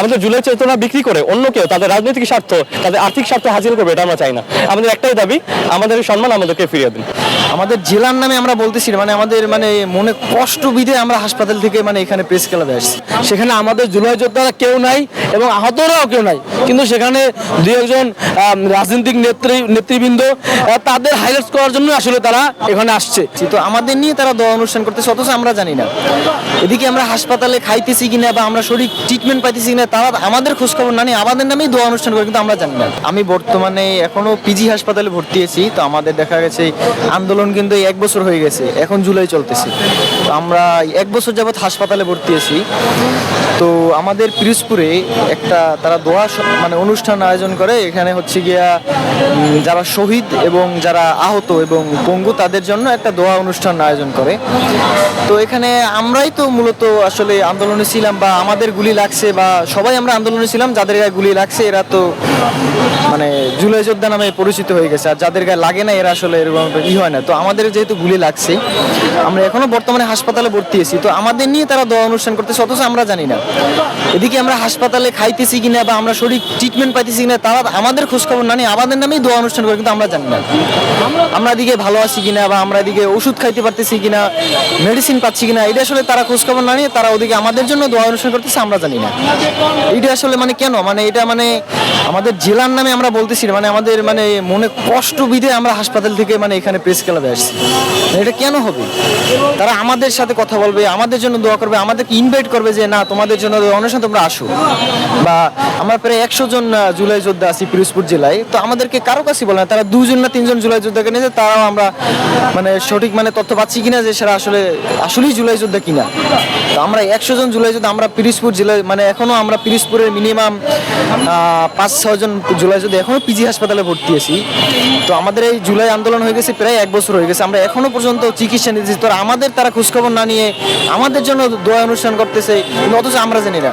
আমাদের জুলাই চেতনা বিক্রি করে অন্য কেউ তাদের রাজনৈতিক স্বার্থ, তাদের আর্থিক স্বার্থ হাসিল করবে, এটা আমরা চাই না। আমাদের একটাই দাবি, আমাদের সম্মান আমাদেরকে ফিরিয়ে দিন। আমাদের জেলার নামে আমরা বলতেছি মানে আমাদের মানে মনে কষ্ট বিধে আমরা হাসপাতাল থেকে মানে এখানে প্রেস ক্লাবে আসছি। সেখানে আমাদের জুলাই যোদ্ধারা কেউ নাই এবং আহতরাও কেউ নাই। কিন্তু সেখানে দুই একজন রাজনৈতিক নেত্রী, নেতৃবৃন্দ তাদের হাইলাইট করার জন্য আসলে তারা এখানে আসছে। তো আমাদের নিয়ে তারা দোয়া অনুষ্ঠান করতেছে, অথচ আমরা জানি না। এদিকে আমরা হাসপাতালে খাইতেছি কিনা বা আমরা সঠিক ট্রিটমেন্ট পাইতেছি কিনা তারা আমাদের খোঁজ খবর না নিয়ে আমাদের নামেই দোয়া অনুষ্ঠান করে, কিন্তু আমরা জানি না। আমি বর্তমানে এখনও পিজি হাসপাতালে ভর্তি আছি, তো আমাদের দেখা গেছে আন্দোলন কিন্তু এক বছর হয়ে গেছে, এখন জুলাই চলতেছে। তো আমরা এক বছর যাবৎ হাসপাতালে ভর্তি আছি। তো আমাদের পিরোজপুরে একটা তারা দোয়া মানে অনুষ্ঠান আয়োজন করে, এখানে হচ্ছে গিয়া যারা শহীদ এবং যারা আহত এবং পঙ্গু, তাদের জন্য একটা দোয়া অনুষ্ঠান আয়োজন করে। তো এখানে আমরাই তো মূলত আসলে আন্দোলনে ছিলাম বা আমাদের গুলি লাগছে বা সবাই আমরা আন্দোলনে ছিলাম, যাদের গায়ে গুলি লাগছে, এরা তো মানে জুলাই যোদ্ধা নামে পরিচিত হয়ে গেছে, আর যাদের গায়ে লাগে না, এরা আসলে এরকম ই হয় না। তো আমাদের যেহেতু গুলি লাগছে, আমরা এখনও বর্তমানে হাসপাতালে ভর্তি আছি, তো আমাদের নিয়ে তারা দোয়া অনুষ্ঠান করতেছে, অথচ আমরা জানি না। এদিকে আমরা হাসপাতালে খাইতেছি কিনা, বা আমরা শরীর ট্রিটমেন্ট পাইতেছি কিনা, তারা আমাদের খোঁজ খবর না নিয়ে আমাদের নামেই দোয়া অনুষ্ঠান করে, কিন্তু আমরা জানি না। আমরা এদিকে ভালো আছি কিনা, বা আমরা এদিকে ওষুধ খাইতে পারতেছি কিনা মেডিসিন পাচ্ছি কিনা, এটা আসলে তারা খোঁজ খবর না নিয়ে তারা ওদিকে আমাদের জন্য দোয়া অনুষ্ঠান করতেছে, আমরা জানি না। এটা আসলে মানে কেন? মানে এটা মানে আমাদের জেলার নামে আমরা বলতেছি মানে আমাদের মানে মনে কষ্ট বিধে আমরা হাসপাতাল থেকে মানে এখানে প্রেস ক্লাবে আসছি। এটা কেন হবে? তারা আমাদের সাথে কথা বলবে, আমাদের জন্য দোয়া করবে, আমাদেরকে ইনভাইট করবে যে, না, তোমাদের জন্য অনুষ্ঠান তোমরা আসো। বা আমরা প্রায় একশো জন জুলাই যোদ্ধা আছি পিরোজপুর জেলায়, তো আমাদেরকে কারও কাছে বলে না, তারা দুজন না তিনজন জুলাই যোদ্ধাকে নিয়েছে তারাও আমরা মানে সঠিক মানে তথ্য পাচ্ছি কিনা যে সেটা আসলে, আসলেই জুলাই যোদ্ধা কিনা। তো আমরা একশো জন জুলাই যোদ্ধা, আমরা পিরিজপুর জেলায় মানে এখনও আমরা পিরিজপুরের মিনিমাম পাঁচ, ছয় জন জুলাই যোদ্ধা এখনও পিজি হাসপাতালে ভর্তি আছি, তো আমাদের এই জুলাই আন্দোলন হয়ে গেছে প্রায় এক বছর হয়ে গেছে। আমরা এখনও পর্যন্ত চিকিৎসা নিতেছি। তো আমাদের তারা খোঁজখবর না নিয়ে আমাদের জন্য দোয়া অনুষ্ঠান করতেছে অথচ আমরা জানি না।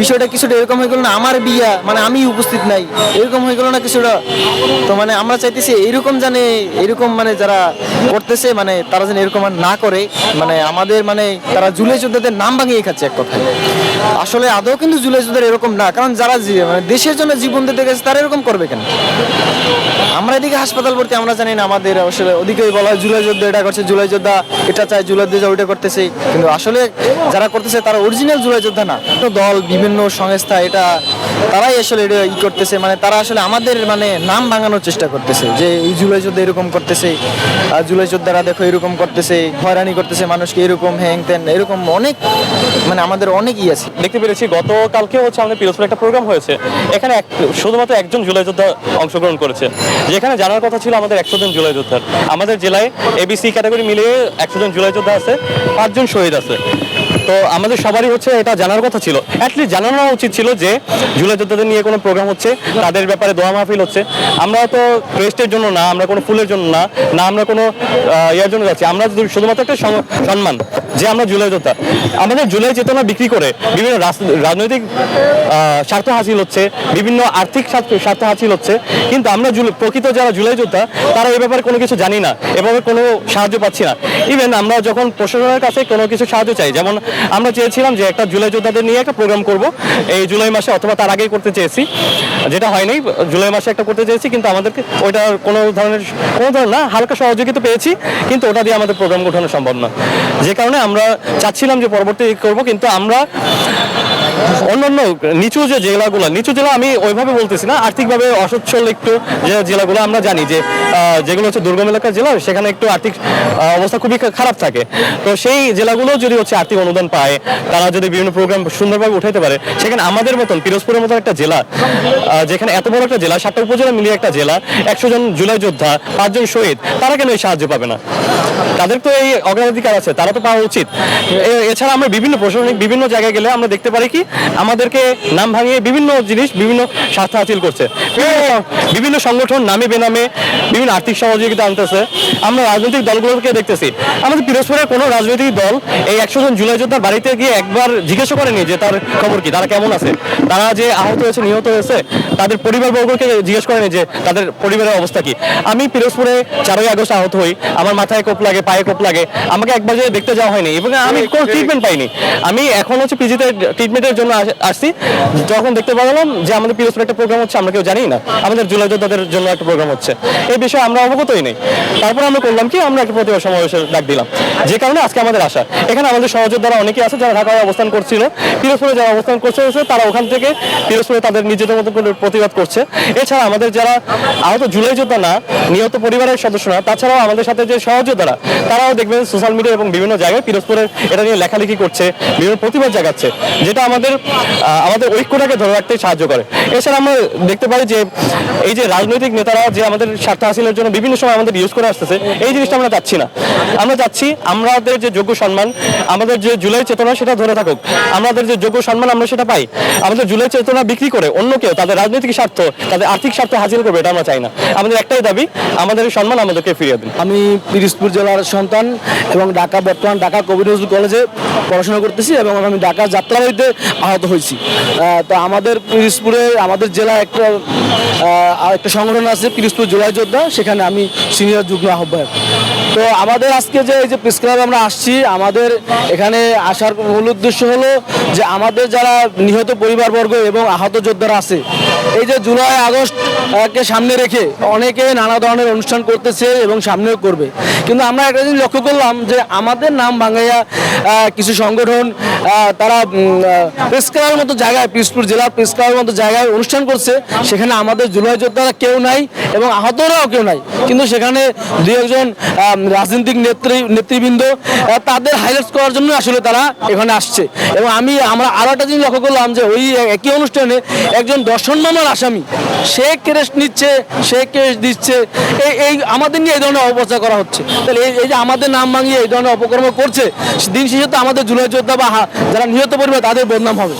বিষয়টা কিছুটা এরকম হয়ে গেল না, আমার বিয়া মানে আমি উপস্থিত নাই, এরকম হয়ে গেল না কিছুটা। তো মানে আমরা চাইতেছি এরকম জানে, এরকম মানে যারা করতেছে মানে তারা যেন এরকম না করে মানে আমাদের মানে তারা জুলাই যোদ্ধাদের নাম ভাঙিয়ে খাচ্ছে এক কথায়। আসলে আদৌ কিন্তু জুলাই যোদ্ধার এরকম না, কারণ যারা মানে দেশের জন্য জীবন দিতে গেছে, তারা এরকম করবে কেন? আমরা এদিকে হাসপাতাল ভর্তি, আমরা জানি না আমাদের আসলে ওদিকে বলা হয় জুলাই যোদ্ধা এটা করছে, জুলাই যোদ্ধা এটা চায়, জুলাই যোদ্ধা ওইটা করতেছে। কিন্তু আসলে যারা করতেছে, তারা অরিজিনাল জুলাই যোদ্ধা না। দল, বিভিন্ন সংস্থা, এটা তারাই আসলে এটা ই করতেছে মানে তারা আসলে আমাদের মানে নাম ভাঙানোর চেষ্টা করতেছে, যে এই জুলাই যোদ্ধা এরকম করতেছে, আর জুলাই যোদ্ধারা দেখো এরকম করতেছে, হয়রানি করতেছে মানুষকে, এরকম হ্যাং ত্যান এরকম অনেক মানে আমাদের অনেক ই আছে। দেখতে পেরেছি গতকালকে হচ্ছে আমাদের পিরোজপুরে একটা প্রোগ্রাম হয়েছে, এখানে শুধুমাত্র একজন জুলাই যোদ্ধা অংশগ্রহণ করেছে, যেখানে জানার কথা ছিল আমাদের একশো জন জুলাই যোদ্ধার। আমাদের জেলায় এবিসি ক্যাটাগরি মিলিয়ে একশো জন জুলাই যোদ্ধা আছে, পাঁচজন শহীদ আছে। তো আমাদের সবারই হচ্ছে এটা জানার কথা ছিল। অ্যাটলিস্ট জানানো উচিত ছিল যে ঝুলা যোদ্ধাদের নিয়ে কোনো প্রোগ্রাম হচ্ছে, তাদের ব্যাপারে দোয়া মাহফিল হচ্ছে। আমরা তো ক্রেস্টের জন্য না, আমরা কোনো ফুলের জন্য না না আমরা কোনো ইয়ার জন্য যাচ্ছি। আমরা শুধু- শুধুমাত্র একটা সম্মান। যে আমরা জুলাই যোদ্ধা। আমাদের জুলাই চেতনা বিক্রি করে বিভিন্ন রাজনৈতিক স্বার্থ হাসিল হচ্ছে, বিভিন্ন আর্থিক স্বার্থ হাসিল হচ্ছে, কিন্তু আমরা প্রকৃত যারা জুলাই যোদ্ধা, তারা এই ব্যাপারে কোনো কিছু জানি না, এভাবে কোনো সাহায্য পাচ্ছি না। ইভেন আমরা যখন প্রশাসনের কাছে কোনো কিছু সাহায্য চাই, যেমন আমরা চেয়েছিলাম যে একটা জুলাই যোদ্ধাদের নিয়ে একটা প্রোগ্রাম করব, এই জুলাই মাসে অথবা তার আগেই করতে চেয়েছি, যেটা হয়নি, জুলাই মাসে একটা করতে চেয়েছি, কিন্তু আমাদেরকে ওইটার কোনো ধরনের কোনো ধরনের না, হালকা সহযোগিতা পেয়েছি, কিন্তু ওটা দিয়ে আমাদের প্রোগ্রাম গোঠানো সম্ভব না। যে কারণে আমরা চাচ্ছিলাম যে পরবর্তী করব কিন্তু আমরা অন্যান্য নিচু যে জেলাগুলো, নিচু জেলা আমি ওইভাবে বলতেছি না, আর্থিকভাবে অসচ্ছল একটু যে জেলাগুলো আমরা জানি যে যেগুলো হচ্ছে দুর্গম এলাকার জেলা, সেখানে একটু আর্থিক অবস্থা খুবই খারাপ থাকে। তো সেই জেলাগুলো যদি হচ্ছে আর্থিক অনুদান পায়, তারা যদি বিভিন্ন প্রোগ্রাম সুন্দরভাবে উঠাইতে পারে, সেখানে আমাদের মতন পিরোজপুরের মতন একটা জেলা যেখানে এত বড় একটা জেলা সাতটা উপজেলা মিলিয়ে একটা জেলা, একশো জন জুলাই যোদ্ধা, পাঁচজন শহীদ, তারা কেন এই সাহায্য পাবে না? তাদের তো এই অগ্রাধিকার আছে, তারা তো পাওয়া উচিত। এছাড়া আমরা বিভিন্ন প্রশাসনিক বিভিন্ন জায়গায় গেলে আমরা দেখতে পারি কি আমাদেরকে নাম ভাঙিয়ে বিভিন্ন জিনিস বিভিন্ন স্বার্থ হাসিল করছে। বিভিন্ন- সংগঠন নামে বেনামে বিভিন্ন আর্থিক সহযোগিতা আনতেছে। আমরা রাজনৈতিক দলগুলোকে দেখতেছি। আমাদের পিরোজপুরের কোনো রাজনৈতিক দল এই একশো জন জুলাই যোদ্ধার বাড়িতে গিয়ে একবার জিজ্ঞাসা করেনি যে তার খবর কি তারা কেমন আছে? তারা যে আহত হয়েছে নিহত হয়েছে তাদের পরিবারবর্গকে জিজ্ঞেস করেনি যে তাদের পরিবারের অবস্থা কি। আমি পিরোজপুরে চারই আগস্ট আহত হই। আমার মাথায় কোপ লাগে পায়ে কোপ লাগে। আমাকে একবার যে দেখতে যাওয়া হয়নি। এবং আমি কোনো ট্রিটমেন্ট পাইনি। আমি এখন হচ্ছে পিজিতে ট্রিটমেন্টের জন্য আসছি। যখন দেখতে পেলাম যে আমাদের পিরোজপুরে একটা প্রোগ্রাম হচ্ছে, আমরা কেউ জানি না। আমাদের জুলাই যোদ্ধাদের জন্য একটা প্রোগ্রাম হচ্ছে। এই বিষয়ে আমরা অবগতই নেই। তারপর আমরা করলাম কি, আমরা একটা প্রতিবাদ সমাবেশের ডাক দিলাম। যে কারণে আজকে আমাদের আসা এখানে আমাদের সহযোদ্ধারা অনেকেই আছে, যারা ঢাকায় অবস্থান করছিল। পিরোজপুরে যারা অবস্থান করছে তারা ওখান থেকে পিরোজপুরে তাদের নিজেদের মতো করে প্রতিবাদ করছে। এছাড়া আমাদের যারা আহত জুলাই যোদ্ধা না, নিহত পরিবারের সদস্যরা, তাছাড়াও আমাদের সাথে যে সহযোদ্ধারা, তারাও দেখবেন সোশ্যাল মিডিয়া এবং বিভিন্ন জায়গায় পিরোজপুরের এটা নিয়ে লেখালেখি করছে, বিভিন্ন প্রতিবাদ জাগাচ্ছে। যেটা আমাদের আহ, আমাদের ঐক্যটাকে ধরে রাখতে সাহায্য করে। এছাড়া আমরা দেখতে পাই যে এই যে রাজনৈতিক নেতারা যে আমাদের স্বার্থ হাসিলের জন্য বিভিন্ন সময় আমাদের ইউজ করে আসতেছে এই জিনিসটা আমরা চাচ্ছি না। আমরা চাচ্ছি আমাদের যে যোগ্য সম্মান আমাদের যে জুলাই চেতনা সেটা ধরে থাকুক। আমাদের যে যোগ্য সম্মান আমরা সেটা পাই। আমাদের জুলাই চেতনা বিক্রি করে অন্য কেউ তাদের রাজনৈতিক স্বার্থ তাদের আর্থিক স্বার্থ হাসিল করবে এটা আমরা চাই না। আমাদের একটাই দাবি আমাদের সম্মান আমাদেরকে ফিরিয়ে দিন। আমি পিরিজপুর জেলার সন্তান এবং ঢাকা বর্তমান ঢাকা কবি নজরুল কলেজে পড়াশোনা করতেছি এবং আমি ঢাকা যাত্রাবাড়িতে আহত হয়েছি। তো আমাদের পিরিজপুরে, আমাদের জেলায় একটা একটা সংগঠন আছে, পিরিজপুর জুলাই যোদ্ধা, সেখানে আমি সিনিয়র যুগ্ম আহ্বায়ক। তো আমাদের আজকে যে এই যে প্রেস আমরা আসছি, আমাদের এখানে আসার মূল উদ্দেশ্য হলো যে আমাদের যারা নিহত পরিবারবর্গ এবং আহত যোদ্ধারা আছে, এই যে জুলাই আগস্ট কে সামনে রেখে অনেকে নানা ধরনের অনুষ্ঠান করতেছে এবং সামনেও করবে। কিন্তু আমরা একটা জিনিস লক্ষ্য করলাম যে আমাদের নাম ভাঙাইয়া কিছু সংগঠন তারা প্রেস মতো জায়গায় পিসপুর জেলার প্রেস মতো জায়গায় অনুষ্ঠান করছে, সেখানে আমাদের জুলাই যোদ্ধারা কেউ নাই এবং আহতরাও কেউ নাই। কিন্তু সেখানে দু একজন রাজনৈতিক নেত্রী, নেতৃবৃন্দ তাদের হাইলাইট করার জন্য আসলে তারা এখানে আসছে। এবং আমি আমরা আরও একটা জিনিস লক্ষ্য করলাম যে ওই একই অনুষ্ঠানে একজন দর্শন মামলার আসামি সে কেস নিচ্ছে, সে কেস দিচ্ছে। এই এই আমাদের নিয়ে এই ধরনের অপচয় করা হচ্ছে। তাহলে এই এই যে আমাদের নাম ভাঙিয়ে এই ধরনের অপকর্ম করছে, দিন শেষে তো আমাদের জুলাই যোদ্ধা বা যারা নিহত পরিবার, তাদের বদনাম হবে।